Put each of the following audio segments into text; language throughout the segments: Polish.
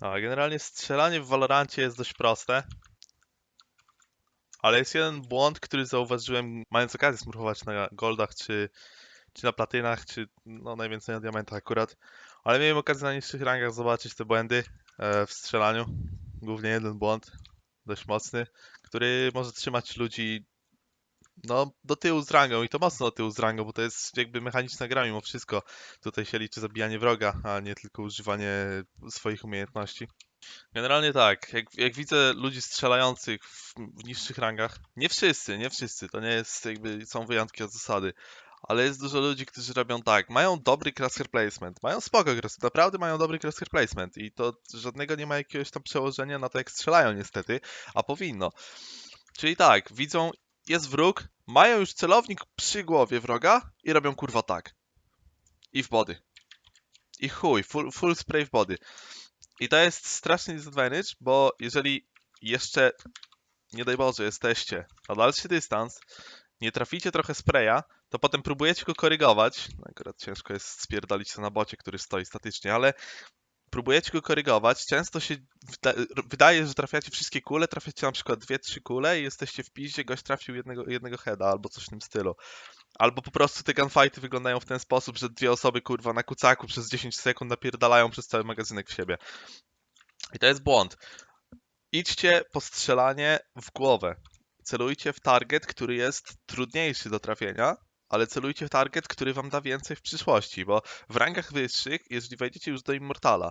A, generalnie strzelanie w Valorancie jest dość proste. Ale jest jeden błąd, który zauważyłem, mając okazję smurfować na goldach, czy, czy na platynach, czy no najwięcej na diamentach akurat. Ale miałem okazję na niższych rangach zobaczyć te błędy e, w strzelaniu. Głównie jeden błąd, dość mocny, który może trzymać ludzi no, do tyłu z rangą i to mocno do tyłu z rangą, bo to jest jakby mechaniczna gra mimo wszystko. Tutaj się liczy zabijanie wroga, a nie tylko używanie swoich umiejętności. Generalnie tak, jak, jak widzę ludzi strzelających w, w niższych rangach, nie wszyscy, nie wszyscy, to nie jest jakby, są wyjątki od zasady, ale jest dużo ludzi, którzy robią tak, mają dobry crosshair placement, mają spoko naprawdę mają dobry crosshair placement i to żadnego nie ma jakiegoś tam przełożenia na to, jak strzelają niestety, a powinno. Czyli tak, widzą, jest wróg, mają już celownik przy głowie wroga i robią kurwa tak. I w body. I chuj, full, full spray w body. I to jest straszny disadvantage, bo jeżeli jeszcze, nie daj Boże, jesteście na dalszy dystans, nie traficie trochę spraya, to potem próbujecie go korygować. No akurat ciężko jest spierdolić to na bocie, który stoi statycznie, ale próbujecie go korygować. Często się wyda wydaje, że trafiacie wszystkie kule, trafiacie na przykład dwie, trzy kule i jesteście w piździe, gość trafił jednego, jednego heada albo coś w tym stylu. Albo po prostu te gunfighty wyglądają w ten sposób, że dwie osoby kurwa na kucaku przez 10 sekund napierdalają przez cały magazynek w siebie. I to jest błąd. Idźcie po strzelanie w głowę. Celujcie w target, który jest trudniejszy do trafienia, ale celujcie w target, który wam da więcej w przyszłości, bo w rangach wyższych, jeżeli wejdziecie już do Immortala,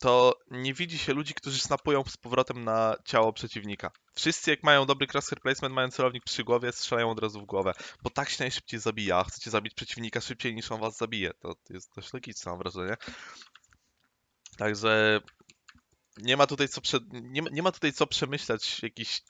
to nie widzi się ludzi, którzy snapują z powrotem na ciało przeciwnika. Wszyscy jak mają dobry crosshair placement, mają celownik przy głowie, strzelają od razu w głowę, bo tak się najszybciej zabija. Chcecie zabić przeciwnika szybciej niż on was zabije. To jest dość logiczne, mam wrażenie. Także nie ma tutaj co, prze... nie, ma- nie ma tutaj co przemyśleć jakichś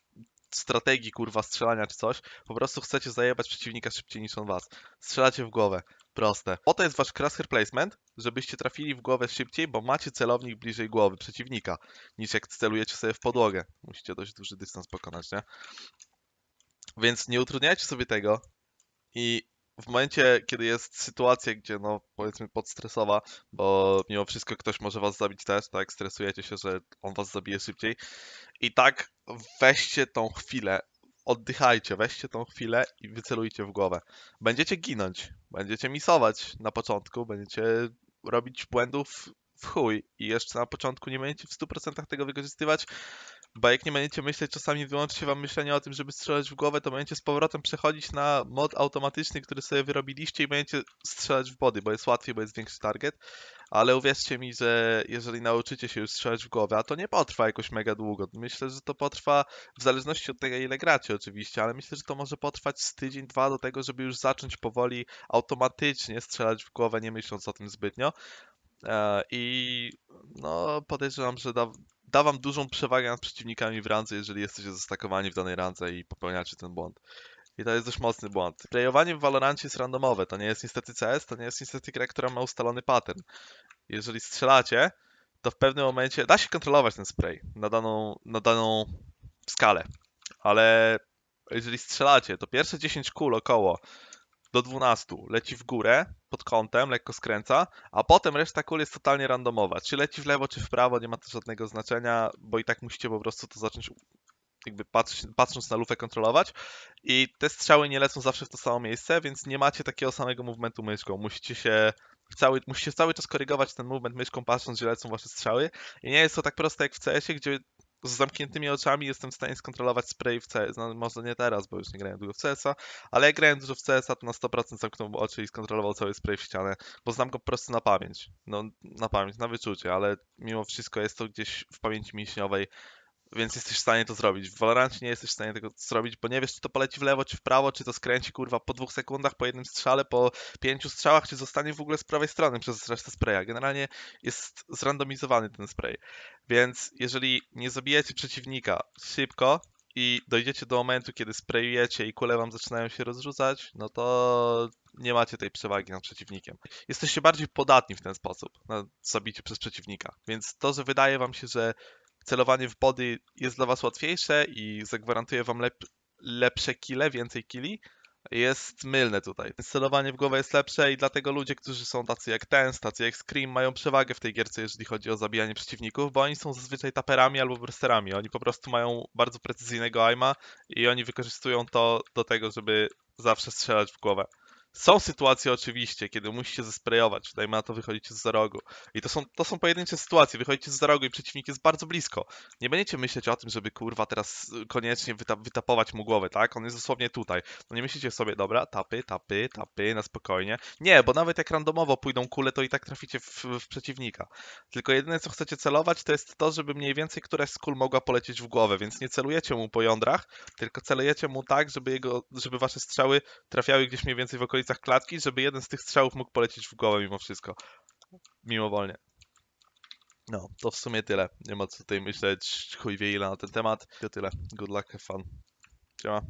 strategii, kurwa, strzelania czy coś. Po prostu chcecie zajebać przeciwnika szybciej niż on was. Strzelacie w głowę. Proste. Po to jest wasz crosshair placement, żebyście trafili w głowę szybciej, bo macie celownik bliżej głowy przeciwnika, niż jak celujecie sobie w podłogę. Musicie dość duży dystans pokonać, nie? Więc nie utrudniajcie sobie tego i w momencie, kiedy jest sytuacja, gdzie no powiedzmy podstresowa, bo mimo wszystko ktoś może was zabić też, tak? Stresujecie się, że on was zabije szybciej. I tak weźcie tą chwilę, oddychajcie, weźcie tą chwilę i wycelujcie w głowę. Będziecie ginąć, będziecie misować na początku, będziecie robić błędów w chuj i jeszcze na początku nie będziecie w 100% tego wykorzystywać, bo jak nie będziecie myśleć, czasami wyłączy się wam myślenie o tym, żeby strzelać w głowę, to będziecie z powrotem przechodzić na mod automatyczny, który sobie wyrobiliście i będziecie strzelać w body, bo jest łatwiej, bo jest większy target. Ale uwierzcie mi, że jeżeli nauczycie się już strzelać w głowę, a to nie potrwa jakoś mega długo. Myślę, że to potrwa w zależności od tego, ile gracie oczywiście, ale myślę, że to może potrwać z tydzień, dwa do tego, żeby już zacząć powoli automatycznie strzelać w głowę, nie myśląc o tym zbytnio. E, I no, podejrzewam, że da, da wam dużą przewagę nad przeciwnikami w randze, jeżeli jesteście zastakowani w danej randze i popełniacie ten błąd. I to jest dość mocny błąd. Sprayowanie w Valorancie jest randomowe, to nie jest niestety CS, to nie jest niestety gra, która ma ustalony pattern. Jeżeli strzelacie, to w pewnym momencie da się kontrolować ten spray na daną, na daną skalę, ale jeżeli strzelacie, to pierwsze 10 kul około do 12 leci w górę pod kątem, lekko skręca, a potem reszta kul jest totalnie randomowa. Czy leci w lewo, czy w prawo, nie ma to żadnego znaczenia, bo i tak musicie po prostu to zacząć jakby patrz, patrząc na lufę kontrolować i te strzały nie lecą zawsze w to samo miejsce, więc nie macie takiego samego movementu myszką. Musicie się cały, musicie cały czas korygować ten movement myszką, patrząc, gdzie lecą wasze strzały. I nie jest to tak proste jak w CS-ie, gdzie z zamkniętymi oczami jestem w stanie skontrolować spray w CS. No, może nie teraz, bo już nie grałem długo w CS-a, ale jak grałem dużo w CS-a, to na 100% zamknął oczy i skontrolował cały spray w ścianę, bo znam go po prostu na pamięć. No, na pamięć, na wyczucie, ale mimo wszystko jest to gdzieś w pamięci mięśniowej więc jesteś w stanie to zrobić. W Valorancie nie jesteś w stanie tego zrobić, bo nie wiesz, czy to poleci w lewo, czy w prawo, czy to skręci, kurwa, po dwóch sekundach, po jednym strzale, po pięciu strzałach, czy zostanie w ogóle z prawej strony przez resztę spraya. Generalnie jest zrandomizowany ten spray. Więc jeżeli nie zabijecie przeciwnika szybko i dojdziecie do momentu, kiedy sprayujecie i kule wam zaczynają się rozrzucać, no to nie macie tej przewagi nad przeciwnikiem. Jesteście bardziej podatni w ten sposób na zabicie przez przeciwnika. Więc to, że wydaje wam się, że celowanie w body jest dla was łatwiejsze i zagwarantuje wam lep lepsze kile, więcej kili, jest mylne tutaj. Celowanie w głowę jest lepsze i dlatego ludzie, którzy są tacy jak ten, tacy jak Scream, mają przewagę w tej gierce, jeżeli chodzi o zabijanie przeciwników, bo oni są zazwyczaj taperami albo bursterami. Oni po prostu mają bardzo precyzyjnego aima i oni wykorzystują to do tego, żeby zawsze strzelać w głowę. Są sytuacje oczywiście, kiedy musicie zesprejować, dajmy na to wychodzicie z za rogu. I to są, to są pojedyncze sytuacje, wychodzicie z za rogu i przeciwnik jest bardzo blisko. Nie będziecie myśleć o tym, żeby kurwa teraz y, koniecznie wyta wytapować mu głowę, tak? On jest dosłownie tutaj. No nie myślicie sobie, dobra, tapy, tapy, tapy, na spokojnie. Nie, bo nawet jak randomowo pójdą kule, to i tak traficie w, w przeciwnika. Tylko jedyne co chcecie celować, to jest to, żeby mniej więcej któraś z kul mogła polecieć w głowę, więc nie celujecie mu po jądrach, tylko celujecie mu tak, żeby jego, żeby wasze strzały trafiały gdzieś mniej więcej w okolicach klatki, żeby jeden z tych strzałów mógł polecieć w głowę mimo wszystko. Mimowolnie. No, to w sumie tyle. Nie ma co tutaj myśleć, chuj wie ile na ten temat. To tyle. Good luck, have fun. Siema.